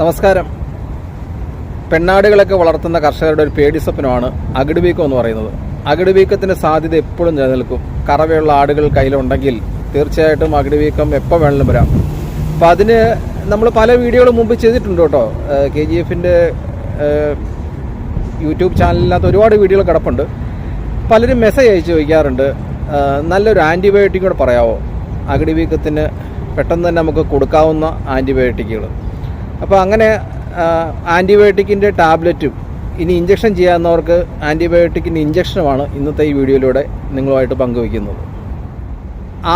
നമസ്കാരം. പെണ്ണാടുകളൊക്കെ വളർത്തുന്ന കർഷകരുടെ ഒരു പേടി സ്വപ്നമാണ് അകിടുവീക്കം എന്ന് പറയുന്നത്. അകിടുവീക്കത്തിന്റെ സാധ്യത എപ്പോഴും നിലനിൽക്കും. കറവയുള്ള ആടുകൾ കയ്യിലുണ്ടെങ്കിൽ തീർച്ചയായിട്ടും അകിടുവീക്കം എപ്പോൾ വേണമെങ്കിലും വരാം. അപ്പം അതിന് നമ്മൾ പല വീഡിയോകളും മുമ്പ് ചെയ്തിട്ടുണ്ട് കേട്ടോ. കെ ജി എഫിന്റെ യൂട്യൂബ് ചാനലിനകത്ത് ഒരുപാട് വീഡിയോകൾ കിടപ്പുണ്ട്. പലരും മെസ്സേജ് അയച്ച് ചോദിക്കാറുണ്ട്. നല്ലൊരു ആന്റിബയോട്ടിക് കൂടെ പറയാമോ അകിടുവീക്കത്തിന് പെട്ടെന്ന് തന്നെ നമുക്ക് കൊടുക്കാവുന്ന ആന്റിബയോട്ടിക്കുകൾ അപ്പോൾ അങ്ങനെ ആന്റിബയോട്ടിക്കിന്റെ ടാബ്ലറ്റും ഇനി ഇഞ്ചക്ഷൻ ചെയ്യാവുന്നവർക്ക് ആന്റിബയോട്ടിക്കിന്റെ ഇഞ്ചക്ഷനുമാണ് ഇന്നത്തെ ഈ വീഡിയോയിലൂടെ നിങ്ങളുമായിട്ട് പങ്കുവയ്ക്കുന്നത്.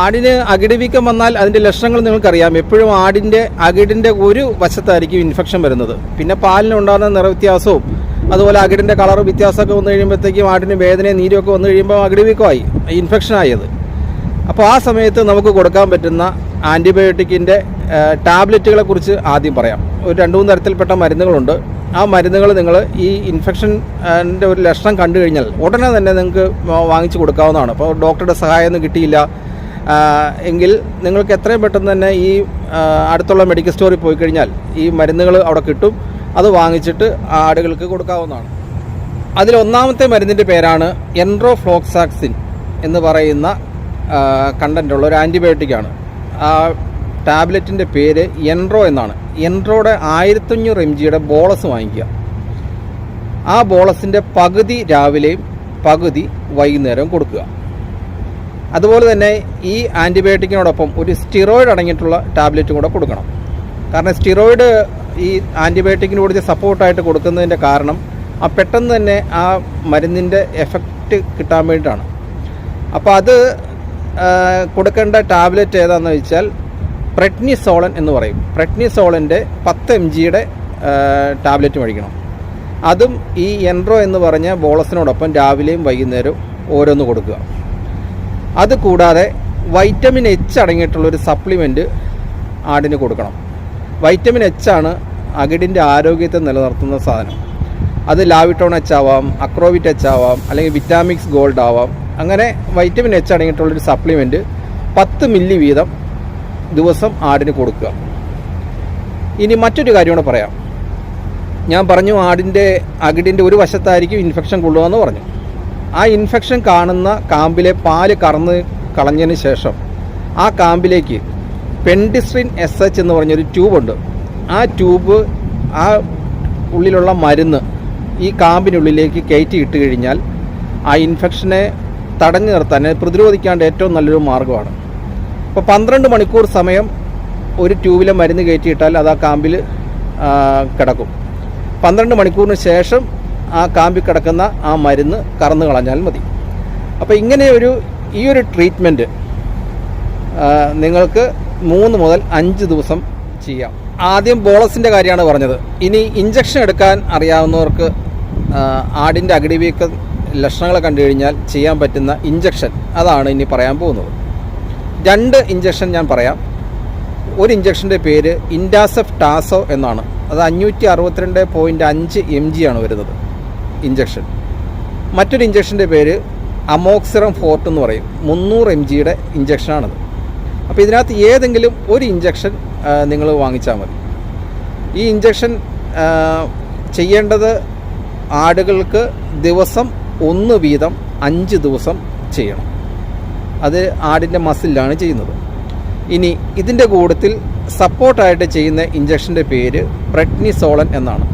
ആടിന് അകിടിവീക്കം വന്നാൽ അതിന്റെ ലക്ഷണങ്ങൾ നിങ്ങൾക്കറിയാം. എപ്പോഴും ആടിന്റെ അകിടിന്റെ ഒരു വശത്തായിരിക്കും ഇൻഫെക്ഷൻ വരുന്നത്. പിന്നെ പാലിനുണ്ടാകുന്ന നിറവ്യത്യാസവും അതുപോലെ അകിടിന്റെ കളർ വ്യത്യാസമൊക്കെ വന്നു കഴിയുമ്പോഴത്തേക്കും ആടിന് വേദനയും നീരുമൊക്കെ വന്നു കഴിയുമ്പോൾ അകിടിവീക്കമായി ഇൻഫെക്ഷൻ ആയത് അപ്പോൾ ആ സമയത്ത് നമുക്ക് കൊടുക്കാൻ പറ്റുന്ന ആന്റിബയോട്ടിക്കിന്റെ ടാബ്ലറ്റുകളെ കുറിച്ച് ആദ്യം പറയാം. ഒരു രണ്ട് മൂന്ന് തരത്തിൽപ്പെട്ട മരുന്നുകളുണ്ട്. ആ മരുന്നുകൾ നിങ്ങൾ ഈ ഇൻഫെക്ഷന്റെ ഒരു ലക്ഷണം കണ്ടു കഴിഞ്ഞാൽ ഉടനെ തന്നെ നിങ്ങൾക്ക് വാങ്ങിച്ചു കൊടുക്കാവുന്നതാണ്. അപ്പോൾ ഡോക്ടറുടെ സഹായമൊന്നും കിട്ടിയില്ല. എങ്കിൽ നിങ്ങൾക്ക് എത്രയും പെട്ടെന്ന് തന്നെ ഈ അടുത്തുള്ള മെഡിക്കൽ സ്റ്റോറിൽ പോയി കഴിഞ്ഞാൽ ഈ മരുന്നുകൾ അവിടെ കിട്ടും. അത് വാങ്ങിച്ചിട്ട് ആടുകൾക്ക് കൊടുക്കാവുന്നതാണ്. അതിൽ ഒന്നാമത്തെ മരുന്നിന്റെ പേരാണ് എൻട്രോഫ്ലോക്സാക്സിൻ എന്ന് പറയുന്ന കണ്ടന്റുള്ള ഒരു ആന്റിബയോട്ടിക്കാണ് ടാബ്ലറ്റിന്റെ പേര് എൻട്രോ എന്നാണ്. എൻട്രോയുടെ ആയിരത്തഞ്ഞൂറ് എം ജിയുടെ ബോളസ് വാങ്ങിക്കുക. ആ ബോളസിന്റെ പകുതി രാവിലെയും പകുതി വൈകുന്നേരവും കൊടുക്കുക. അതുപോലെ തന്നെ ഈ ആന്റിബയോട്ടിക്കിനോടൊപ്പം ഒരു സ്റ്റിറോയിഡ് അടങ്ങിയിട്ടുള്ള ടാബ്ലറ്റും കൂടെ കൊടുക്കണം. കാരണം സ്റ്റിറോയിഡ് ഈ ആന്റിബയോട്ടിക്കിന് കൂടി സപ്പോർട്ടായിട്ട് കൊടുക്കുന്നതിന്റെ കാരണം ആ പെട്ടെന്ന് തന്നെ ആ മരുന്നിന്റെ എഫക്റ്റ് കിട്ടാൻ വേണ്ടിയിട്ടാണ്. അപ്പോൾ അത് കൊടുക്കേണ്ട ടാബ്ലറ്റ് ഏതാണെന്ന് വെച്ചാൽ പ്രെറ്റ്നിസോളൻ എന്ന് പറയും. പ്രെറ്റ്നിസോളന്റെ പത്ത് എം ജിയുടെ ടാബ്ലറ്റ് മേടിക്കണം. അതും ഈ എൻട്രോ എന്ന് പറഞ്ഞ ബോളസിനോടൊപ്പം രാവിലെയും വൈകുന്നേരവും ഓരോന്ന് കൊടുക്കുക. അത് കൂടാതെ വൈറ്റമിൻ എച്ച് അടങ്ങിയിട്ടുള്ളൊരു സപ്ലിമെന്റ് ആടിന് കൊടുക്കണം. വൈറ്റമിൻ എച്ച് ആണ് അകിടിന്റെ ആരോഗ്യത്തെ നിലനിർത്തുന്ന സാധനം. അത് ലാവിട്ടോൺ എച്ച് ആവാം അക്രോവിറ്റ് എച്ച് ആവാം അല്ലെങ്കിൽ വിറ്റാമിക്സ് ഗോൾഡ് ആവാം. അങ്ങനെ വൈറ്റമിൻ എച്ച് അടങ്ങിയിട്ടുള്ളൊരു സപ്ലിമെന്റ് പത്ത് മില്ലി വീതം ദിവസം ആടിന് കൊടുക്കുക. ഇനി മറ്റൊരു കാര്യമാണ് പറയാം. ഞാൻ പറഞ്ഞു ആടിന്റെ അകിടിന്റെ ഒരു വശത്തായിരിക്കും ഇൻഫെക്ഷൻ കൊള്ളുകയെന്ന് പറഞ്ഞു. ആ ഇൻഫെക്ഷൻ കാണുന്ന കാമ്പിലെ പാൽ കറന്ന് കളഞ്ഞതിന് ശേഷം ആ കാമ്പിലേക്ക് പെൻഡിസ്ട്രിൻ എസ് എച്ച് എന്ന് പറഞ്ഞൊരു ട്യൂബുണ്ട് ആ ട്യൂബ് ആ ഉള്ളിലുള്ള മരുന്ന് ഈ കാമ്പിനുള്ളിലേക്ക് കയറ്റി ഇട്ട് കഴിഞ്ഞാൽ ആ ഇൻഫെക്ഷനെ തടഞ്ഞു നിർത്താൻ പ്രതിരോധിക്കാണ്ട് ഏറ്റവും നല്ലൊരു മാർഗമാണ് അപ്പോൾ പന്ത്രണ്ട് മണിക്കൂർ സമയം ഒരു ട്യൂബിലെ മരുന്ന് കയറ്റിയിട്ടാൽ അത് ആ കാമ്പിൽ കിടക്കും. പന്ത്രണ്ട് മണിക്കൂറിന് ശേഷം ആ കാമ്പിൽ കിടക്കുന്ന ആ മരുന്ന് കറന്നു കളഞ്ഞാൽ മതി. അപ്പോൾ ഇങ്ങനെ ഒരു ഈ ഒരു ട്രീറ്റ്മെന്റ് നിങ്ങൾക്ക് മൂന്ന് മുതൽ അഞ്ച് ദിവസം ചെയ്യാം. ആദ്യം ബോളസിന്റെ കാര്യമാണ് പറഞ്ഞത്. ഇനി ഇഞ്ചക്ഷൻ എടുക്കാൻ അറിയാവുന്നവർക്ക് ആടിന്റെ അകിടിവീക്ക ലക്ഷണങ്ങൾ കണ്ടു കഴിഞ്ഞാൽ ചെയ്യാൻ പറ്റുന്ന ഇഞ്ചക്ഷൻ അതാണ് ഇനി പറയാൻ പോകുന്നത്. രണ്ട് ഇഞ്ചക്ഷൻ ഞാൻ പറയാം. ഒരു ഇഞ്ചക്ഷന്റെ പേര് ഇൻഡാസെഫ് ടാസോ എന്നാണ്. അത് അഞ്ഞൂറ്റി അറുപത്തിരണ്ട് പോയിന്റ് അഞ്ച് എം ജി ആണ് വരുന്നത് ഇഞ്ചക്ഷൻ മറ്റൊരു ഇഞ്ചക്ഷന്റെ പേര് അമോക്സിറം ഫോർട്ട് എന്ന് പറയും. മുന്നൂറ് എം ജിയുടെ ഇഞ്ചക്ഷനാണത് അപ്പോൾ ഇതിനകത്ത് ഏതെങ്കിലും ഒരു ഇഞ്ചക്ഷൻ നിങ്ങൾ വാങ്ങിച്ചാൽ മതി. ഈ ഇഞ്ചക്ഷൻ ചെയ്യേണ്ടത് ആടുകൾക്ക് ദിവസം ഒന്ന് വീതം അഞ്ച് ദിവസം ചെയ്യണം. അത് ആടിന്റെ മസിലാണ് ചെയ്യുന്നത്. ഇനി ഇതിന്റെ കൂട്ടത്തിൽ സപ്പോർട്ടായിട്ട് ചെയ്യുന്ന ഇഞ്ചക്ഷന്റെ പേര് പ്രെറ്റ്നിസോളൻ എന്നാണ്.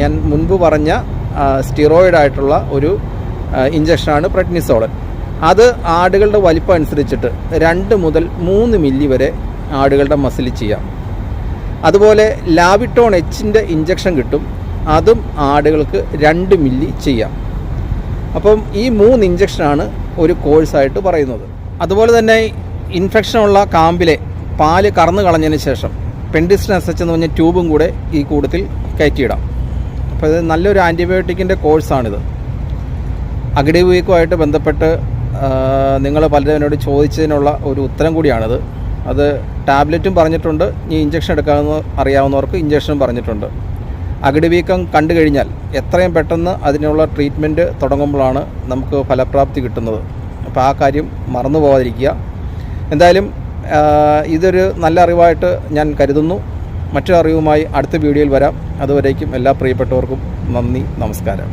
ഞാൻ മുൻപ് പറഞ്ഞ സ്റ്റിറോയിഡ് ആയിട്ടുള്ള ഒരു ഇഞ്ചക്ഷനാണ് പ്രെറ്റ്നിസോളൻ അത് ആടുകളുടെ വലിപ്പം അനുസരിച്ചിട്ട് രണ്ട് മുതൽ മൂന്ന് മില്ലി വരെ ആടുകളുടെ മസിൽ ചെയ്യാം. അതുപോലെ ലാവിട്ടോൺ എച്ചിന്റെ ഇഞ്ചക്ഷൻ കിട്ടും. അതും ആടുകൾക്ക് രണ്ട് മില്ലി ചെയ്യാം. അപ്പം ഈ മൂന്ന് ഇഞ്ചക്ഷനാണ് ഒരു കോഴ്സായിട്ട് പറയുന്നത്. അതുപോലെ തന്നെ ഇൻഫെക്ഷനുള്ള കാമ്പിലെ പാൽ കറന്നു കളഞ്ഞതിന് ശേഷം എച്ച് എന്ന് പറഞ്ഞ ട്യൂബും കൂടെ ഈ കൂട്ടത്തിൽ കയറ്റിയിടാം. അപ്പോൾ ഇത് നല്ലൊരു ആന്റിബയോട്ടിക്കിന്റെ കോഴ്സാണിത്. അകിടിവീക്കുമായിട്ട് ബന്ധപ്പെട്ട് നിങ്ങൾ പലരും എന്നോട് ചോദിച്ചതിനുള്ള ഒരു ഉത്തരം കൂടിയാണിത്. അത് ടാബ്ലറ്റും പറഞ്ഞിട്ടുണ്ട് ഇനി ഇഞ്ചക്ഷൻ എടുക്കാമെന്ന് അറിയാവുന്നവർക്ക് ഇഞ്ചക്ഷനും പറഞ്ഞിട്ടുണ്ട്. അകിടിവീക്കം കണ്ടു കഴിഞ്ഞാൽ എത്രയും പെട്ടെന്ന് അതിനുള്ള ട്രീറ്റ്മെന്റ് തുടങ്ങുമ്പോഴാണ് നമുക്ക് ഫലപ്രാപ്തി കിട്ടുന്നത്. അപ്പോൾ ആ കാര്യം മറന്നു പോകാതിരിക്കുക എന്തായാലും ഇതൊരു നല്ല അറിവായിട്ട് ഞാൻ കരുതുന്നു. മറ്റൊരു അറിവുമായി അടുത്ത വീഡിയോയിൽ വരാം. അതുവരേക്കും എല്ലാ പ്രിയപ്പെട്ടവർക്കും നന്ദി നമസ്കാരം.